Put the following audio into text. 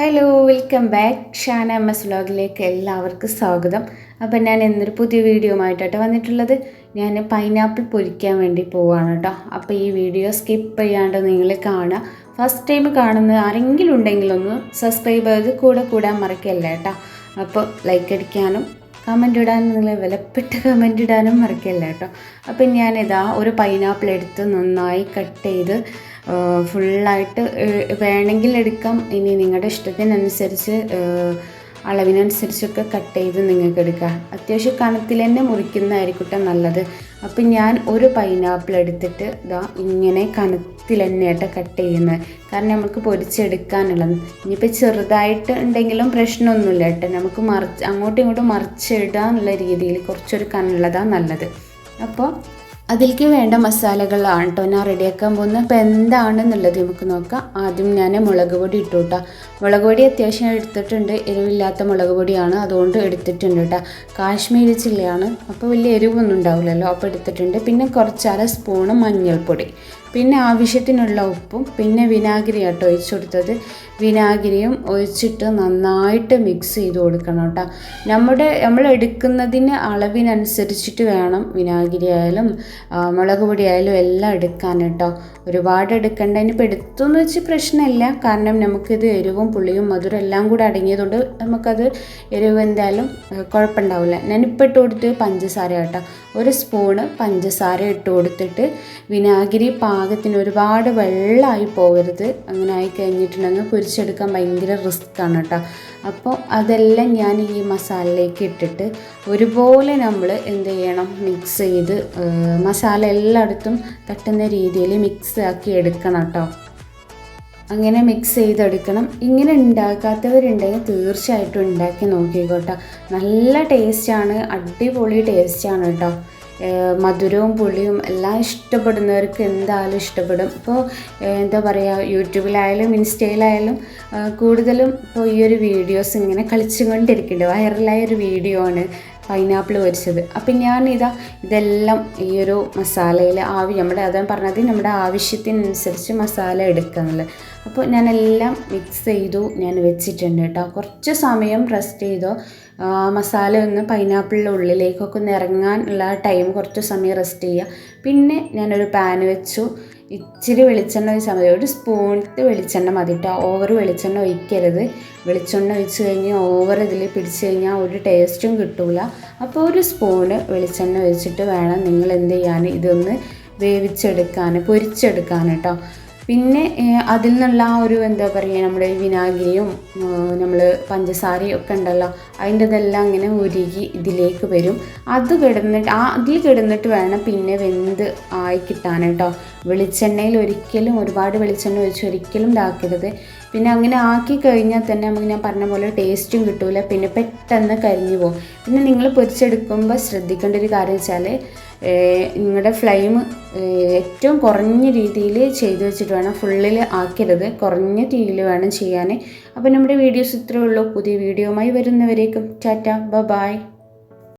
Hello welcome back Shana M S വ്ലോഗിലേക്ക് എല്ലാവർക്കും സ്വാഗതം. അപ്പം ഞാൻ ഇന്നൊരു പുതിയ വീഡിയോ ആയിട്ടാണ് വന്നിട്ടുള്ളത്. ഞാൻ പൈനാപ്പിൾ പൊരിക്കാൻ വേണ്ടി പോവാണ് കേട്ടോ അപ്പോൾ ഈ വീഡിയോ സ്കിപ്പ് ചെയ്യാണ്ട് നിങ്ങൾ കാണുക ഫസ്റ്റ് ടൈം കാണുന്ന ആരെങ്കിലും ഉണ്ടെങ്കിലൊന്ന് സബ്സ്ക്രൈബ് ചെയ്ത് കൂടെ കൂടാൻ മറക്കല്ല കേട്ടോ അപ്പോൾ ലൈക്ക് അടിക്കാനും കമന്റ് ഇടാൻ നിങ്ങൾ വിലപ്പെട്ട കമന്റ് ഇടാനും മറക്കല്ല കേട്ടോ. അപ്പം ഞാനിതാ ഒരു പൈനാപ്പിൾ എടുത്ത് നന്നായി കട്ട് ചെയ്ത് ഫുള്ളായിട്ട് വേണമെങ്കിൽ എടുക്കാം. ഇനി നിങ്ങളുടെ ഇഷ്ടത്തിനനുസരിച്ച് അളവിനനുസരിച്ചൊക്കെ കട്ട് ചെയ്ത് നിങ്ങൾക്ക് എടുക്കാം. അത്യാവശ്യം കണത്തിൽ തന്നെ മുറിക്കുന്നതായിരിക്കട്ടെ നല്ലത്. അപ്പം ഞാൻ ഒരു പൈനാപ്പിൾ എടുത്തിട്ട് ഇതാ ഇങ്ങനെ കനത്തിൽ തന്നെയായിട്ട് കട്ട് ചെയ്യുന്നത്. കാരണം നമുക്ക് പൊരിച്ചെടുക്കാനുള്ളത്. ഇനിയിപ്പോൾ ചെറുതായിട്ട് ഉണ്ടെങ്കിലും പ്രശ്നമൊന്നുമില്ല കേട്ടോ. നമുക്ക് മറിച്ച് അങ്ങോട്ടും ഇങ്ങോട്ടും മറിച്ചിടുക എന്നുള്ള രീതിയിൽ കുറച്ചൊരു കനുള്ളതാണ് നല്ലത്. അപ്പോൾ അതിലേക്ക് വേണ്ട മസാലകളാണ് കേട്ടോ ഞാൻ റെഡിയാക്കാൻ പോകുന്നത്. അപ്പോൾ എന്താണെന്നുള്ളത് നമുക്ക് നോക്കാം. ആദ്യം ഞാൻ മുളക് പൊടി ഇട്ടു കേട്ടോ മുളക് പൊടി അത്യാവശ്യം എടുത്തിട്ടുണ്ട്. എരിവില്ലാത്ത മുളക് പൊടിയാണ്. അതുകൊണ്ട് എടുത്തിട്ടുണ്ട് കേട്ടോ കാശ്മീരി ചില്ലയാണ്. അപ്പോൾ വലിയ എരിവൊന്നും ഉണ്ടാവില്ലല്ലോ. അപ്പോൾ എടുത്തിട്ടുണ്ട്. പിന്നെ കുറച്ച് അര സ്പൂണ് മഞ്ഞൾപ്പൊടി. പിന്നെ ആവശ്യത്തിനുള്ള ഉപ്പും പിന്നെ വിനാഗിരി ആട്ടോ ഒഴിച്ചു കൊടുത്തത്. വിനാഗിരിയും ഒഴിച്ചിട്ട് നന്നായിട്ട് മിക്സ് ചെയ്ത് കൊടുക്കണം കേട്ടോ നമ്മുടെ നമ്മൾ എടുക്കുന്നതിന് അളവിനനുസരിച്ചിട്ട് വേണം വിനാഗിരി ആയാലും. മുളക് പൊടി ആയാലും എല്ലാം എടുക്കാൻ കേട്ടോ. ഒരുപാട് എടുക്കേണ്ട. ഇനിയിപ്പോൾ എടുത്തെന്ന് വെച്ച് പ്രശ്നമില്ല. കാരണം നമുക്കിത് എരിവും പുളിയും മധുരം എല്ലാം കൂടെ അടങ്ങിയതുകൊണ്ട് നമുക്കത് എരിവ് എന്തായാലും കുഴപ്പമുണ്ടാവില്ല. ഞാനിപ്പോൾ ഇട്ട് കൊടുത്ത് പഞ്ചസാര കേട്ടോ. ഒരു സ്പൂണ് പഞ്ചസാര ഇട്ട് കൊടുത്തിട്ട് വിനാഗിരി പാകത്തിന് ഒരുപാട് വെള്ളമായി പോകരുത്. അങ്ങനെ ആയി കഴിഞ്ഞിട്ടുണ്ടെങ്കിൽ പൊരിച്ചെടുക്കാൻ ഭയങ്കര റിസ്ക്കാണ് കേട്ടോ. അപ്പോൾ അതെല്ലാം ഞാൻ ഈ മസാലയിലേക്ക് ഇട്ടിട്ട് ഒരുപോലെ നമ്മൾ എന്ത് ചെയ്യണം മിക്സ് ചെയ്ത് മസാല എല്ലായിടത്തും തട്ടുന്ന രീതിയിൽ മിക്സ് ആക്കി എടുക്കണം കേട്ടോ അങ്ങനെ മിക്സ് ചെയ്തെടുക്കണം. ഇങ്ങനെ ഉണ്ടാക്കാത്തവരുണ്ടെങ്കിൽ തീർച്ചയായിട്ടും ഉണ്ടാക്കി നോക്കിക്കോട്ടെ നല്ല ടേസ്റ്റാണ് അടിപൊളി ടേസ്റ്റാണ് കേട്ടോ മധുരവും പുളിയും എല്ലാം ഇഷ്ടപ്പെടുന്നവർക്ക് എന്തായാലും ഇഷ്ടപ്പെടും. ഇപ്പോൾ എന്താ പറയുക യൂട്യൂബിലായാലും ഇൻസ്റ്റയിലായാലും കൂടുതലും ഇപ്പോൾ ഈ ഒരു വീഡിയോസ് ഇങ്ങനെ കളിച്ചുകൊണ്ടിരിക്കുന്നുണ്ട്. വൈറലായ ഒരു വീഡിയോ ആണ്. പൈനാപ്പിൾ പൊരിച്ചത്. അപ്പം ഞാൻ ഇതാ ഇതെല്ലാം ഈ ഒരു മസാലയിൽ ആവി നമ്മുടെ അതാ പറഞ്ഞത് നമ്മുടെ ആവശ്യത്തിനനുസരിച്ച് മസാല എടുക്കുന്നുള്ളത് അപ്പോൾ ഞാനെല്ലാം മിക്സ് ചെയ്തു ഞാൻ വെച്ചിട്ടുണ്ട് കേട്ടോ കുറച്ച് സമയം റെസ്റ്റ് ചെയ്തോ. മസാല ഒന്ന് പൈനാപ്പിളിന്റെ ഉള്ളിലേക്കൊക്കെ ഒന്ന് ഇറങ്ങാനുള്ള ടൈം കുറച്ച് സമയം റെസ്റ്റ് ചെയ്യുക പിന്നെ ഞാനൊരു പാൻ വെച്ചു. ഇച്ചിരി വെളിച്ചെണ്ണ ഒഴിച്ചാൽ മതി. ഒരു സ്പൂണിട്ട് വെളിച്ചെണ്ണ മതി കേട്ടോ ഓവർ വെളിച്ചെണ്ണ ഒഴിക്കരുത്. വെളിച്ചെണ്ണ ഒഴിച്ച് കഴിഞ്ഞാൽ ഓവർ ഇതിൽ പിടിച്ച് കഴിഞ്ഞാൽ ഒരു ടേസ്റ്റും കിട്ടില്ല അപ്പോൾ ഒരു സ്പൂണ് വെളിച്ചെണ്ണ ഒഴിച്ചിട്ട് വേണം നിങ്ങൾ എന്ത് ചെയ്യാൻ. ഇതൊന്ന് വേവിച്ചെടുക്കാൻ പൊരിച്ചെടുക്കാൻ കേട്ടോ പിന്നെ അതിൽ നിന്നുള്ള ആ ഒരു എന്താ പറയുക നമ്മുടെ വിനാഗിരിയും നമ്മൾ പഞ്ചസാരയും ഒക്കെ ഉണ്ടല്ലോ അതിന്റെതെല്ലാം ഇങ്ങനെ ഉരുകി ഇതിലേക്ക് വരും. അത് കിടന്നിട്ട് ആ അതിൽ കിടന്നിട്ട് വേണം പിന്നെ വെന്ത് ആയി കിട്ടാൻ കേട്ടോ. വെളിച്ചെണ്ണയിൽ ഒരിക്കലും ഒരുപാട് വെളിച്ചെണ്ണ ഒഴിച്ച് ഒരിക്കലും ഇതാക്കരുത്. പിന്നെ അങ്ങനെ ആക്കി കഴിഞ്ഞാൽ തന്നെ നമുക്ക് ഞാൻ പറഞ്ഞ പോലെ ടേസ്റ്റും കിട്ടില്ല പിന്നെ പെട്ടെന്ന് കരിഞ്ഞു പോകും. പിന്നെ നിങ്ങൾ പൊരിച്ചെടുക്കുമ്പോൾ ശ്രദ്ധിക്കേണ്ട ഒരു കാര്യം വെച്ചാൽ നിങ്ങളുടെ ഫ്ലെയിം ഏറ്റവും കുറഞ്ഞ രീതിയിൽ ചെയ്തു വെച്ചിട്ട് വേണം ഫുള്ളിൽ ആക്കരുത്. കുറഞ്ഞ തീയിൽ വേണം ചെയ്യാൻ. അപ്പോൾ നമ്മുടെ വീഡിയോസ് ഇത്രയേ ഉള്ളൂ. പുതിയ വീഡിയോയുമായി വരുന്നവരേക്കും ടാറ്റ. ബ ബായ്